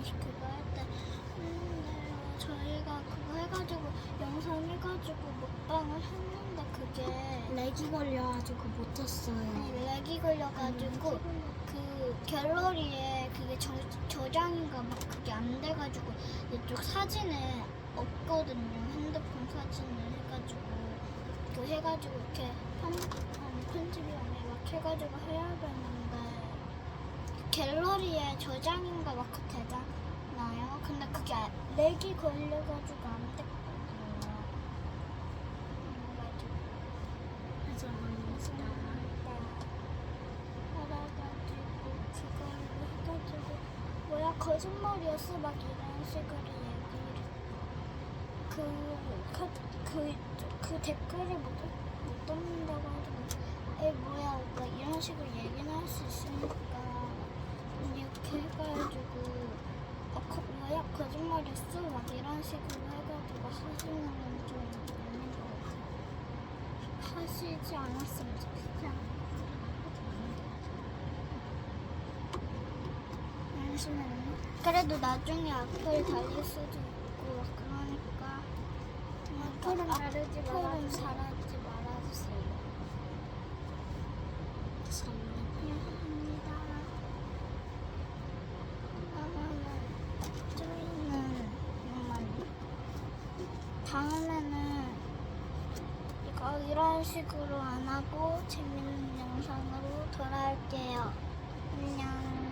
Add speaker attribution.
Speaker 1: 간식 그거 할때 했는데요. 저희가 그거 해가지고 영상 해가지고 먹방을 했는데 그게
Speaker 2: 렉이 걸려가지고 못했어요.
Speaker 1: 아니, 렉이 걸려가지고 그 갤러리에 그게 저, 저장인가 막 그게 안 돼가지고 이쪽 사진에 없거든요. 핸드폰 사진을 해가지고 그 해가지고 이렇게 편, 아니, 편집이 아니라 막 해가지고 해야 되는데 갤러리에 저장인가 막그 되잖아요. 근데 그게 아- 렉이 걸려가지고 안 됐거든요. 그래가지고
Speaker 2: 죄송합니다.
Speaker 1: 알아가지고 그걸로 해가지고 뭐야 거짓말이었어 막 이런 식으로 얘기를 그그 그 그 댓글을 못, 못 듣는다고 하더니 에 뭐야 오빠 이런 식으로 얘기는 할 수 있으니까 이렇게 해가지고 어, 거, 뭐 야 거짓말이었어 막 이런 식으로 해가지고 하시는 건좀 아닌 것 같아요 하시지 않았으면 좋겠어요 잠시만요. 그래도 나중에 악플 달릴 수도 있고 그러니까
Speaker 2: 악플은.
Speaker 1: 달지 말아주세요.
Speaker 2: 죄송합니다.
Speaker 1: 미안합니다. 그러면은 저희는 잠깐만요. 다음에는 이거 이런 식으로 안 하고 재밌는 영상으로 돌아올게요. 안녕.